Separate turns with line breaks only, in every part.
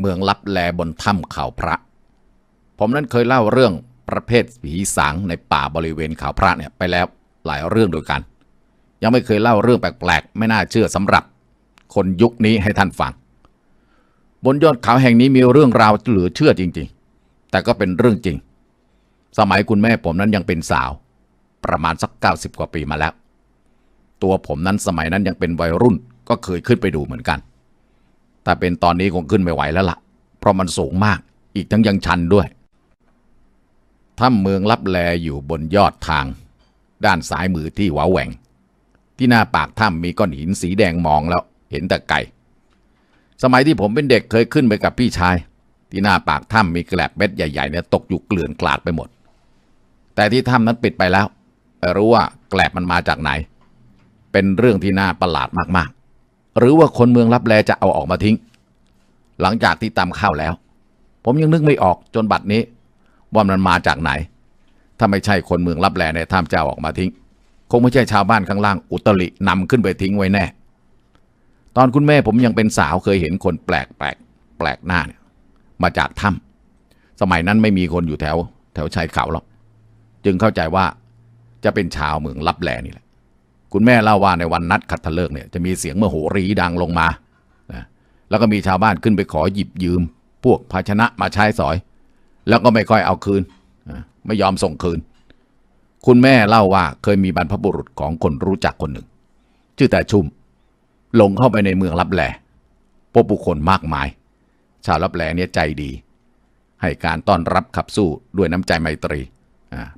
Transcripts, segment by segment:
เมืองลับแลบนถ้ำเขาพระ ผมนั้นเคยเล่าเรื่องประเภทผีสางในป่าบริเวณเขาพระเนี่ยไปแล้วหลายเรื่องด้วยกัน ยังไม่เคยเล่าเรื่องแปลกๆ ไม่น่าเชื่อสำหรับ คนยุคนี้ให้ท่านฟัง บนยอดเขาแห่งนี้มีเรื่องราวเหลือเชื่อจริง ๆ แต่ก็เป็นเรื่องจริง สมัยคุณแม่ผมนั้นยังเป็นสาว ประมาณสัก 90 กว่าปีมาแล้ว ตัวผมนั้นสมัยนั้นยังเป็นวัยรุ่นก็เคยขึ้นไปดูเหมือนกัน แต่เป็นตอนนี้คงขึ้นไม่ไหวแล้วละ่ะ เพราะมันสูงมาก อีกทั้งยังชันด้วยถ้ำเมืองลับแลอยู่บนยอดทาง ด้านซ้ายมือที่หวาแหว่ง ที่หน้าปากถ้ำมีก้อนหินสีแดงมองแล้ว เห็นแต่ไก่สมัยที่ผมเป็นเด็กเคยขึ้นไปกับพี่ชาย ที่หน้าปากถ้ำมีแกลบเม็ดใหญ่ๆเนี่ยตกอยู่เกลื่อนกลาดไปหมด แต่ที่ถ้ำนั้นปิดไปแล้วไม่รู้ว่าแกลบมันมาจากไหน เป็นเรื่องที่น่าประหลาดมากๆ หรือว่าคนเมืองลับแลจะเอาออกมาทิ้ง หลังจากที่ตำข้าวแล้ว ผมยังนึกไม่ออกจนบัดนี้ ว่ามันมาจากไหน ถ้าไม่ใช่คนเมืองลับแลในถ้ำจะเอาออกมาทิ้ง คงไม่ใช่ชาวบ้านข้างล่างอุตรินำขึ้นไปทิ้งไว้แน่ ตอนคุณแม่ผมยังเป็นสาวเคยเห็นคนแปลกแปลกแปลกหน้าเนี่ยมาจากถ้ำสมัยนั้นไม่มีคนอยู่แถว แถวชายเขาหรอกจึงเข้าใจว่าจะเป็นชาวเมืองลับแลนี่แหละ คุณแม่เล่าว่าในวันนัดคัตฤกษ์เนี่ยจะมีเสียงมโหรีดังลงมานะแล้วก็มีชาวบ้านขึ้นไปขอหยิบยืม พวกภาชนะมาใช้สอย แล้วก็ไม่ค่อยเอาคืนนะไม่ยอมส่งคืน คุณแม่เล่าว่าเคยมีบรรพบุรุษของคนรู้จักคนหนึ่ง ชื่อแต่ชุมลงเข้าไปในเมืองลับแลพบบุคคลมากมาย ชาวลับแลเนี่ยใจดี ให้การต้อนรับขับสู้ด้วยน้ำใจไมตรี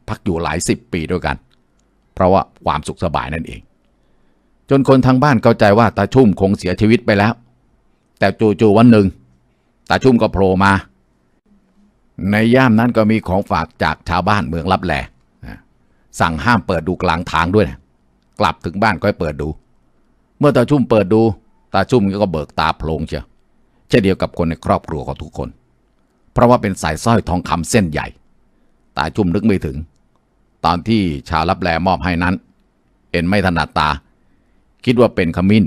พักอยู่หลายสิบปีด้วยกัน เพราะว่าความสุขสบายนั่นเอง จนคนทางบ้านเข้าใจว่าตาชุ่มคงเสียชีวิตไปแล้ว แต่จู่ๆวันหนึ่งตาชุ่มก็โผล่มา ในย่ามนั้นก็มีของฝากจากชาวบ้านเมืองลับแล่สั่งห้ามเปิดดูกลางทางด้วยนะกลับถึงบ้านก็ให้เปิดดู เมื่อตาชุ่มเปิดดู ตาชุ่มก็เบิกตาโพลงเชียวเช่นเดียวกับคนในครอบครัวของทุกคน เพราะว่าเป็นสายสร้อยทองคำเส้นใหญ่ ตาชุ่มนึกไม่ถึง ตอนที่ชาวรับแลมอบให้นั้น เอ็นไม่ถนัดตา คิดว่าเป็นขมิ้น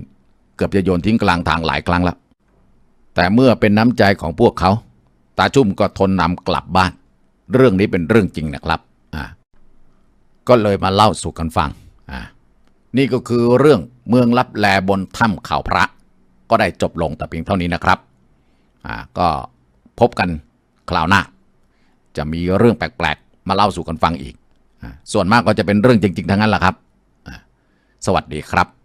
เกือบจะโยนทิ้งกลางทางหลายครั้งแล้วแต่เมื่อเป็นน้ำใจของพวกเขา ตาชุ่มก็ทนนำกลับบ้าน เรื่องนี้เป็นเรื่องจริงนะครับอ่าก็เลยมาเล่าสู่กันฟังอ่านี่ก็คือเรื่องเมืองลับแลบนถ้ำเขาพระ ก็ได้จบลงแต่เพียงเท่านี้นะครับอ่าก็พบกันคราวหน้า จะมีเรื่องแปลกๆ มาเล่าสู่กันฟังอีก ส่วนมากก็จะเป็นเรื่องจริง ๆทั้งนั้นแหละครับ สวัสดีครับ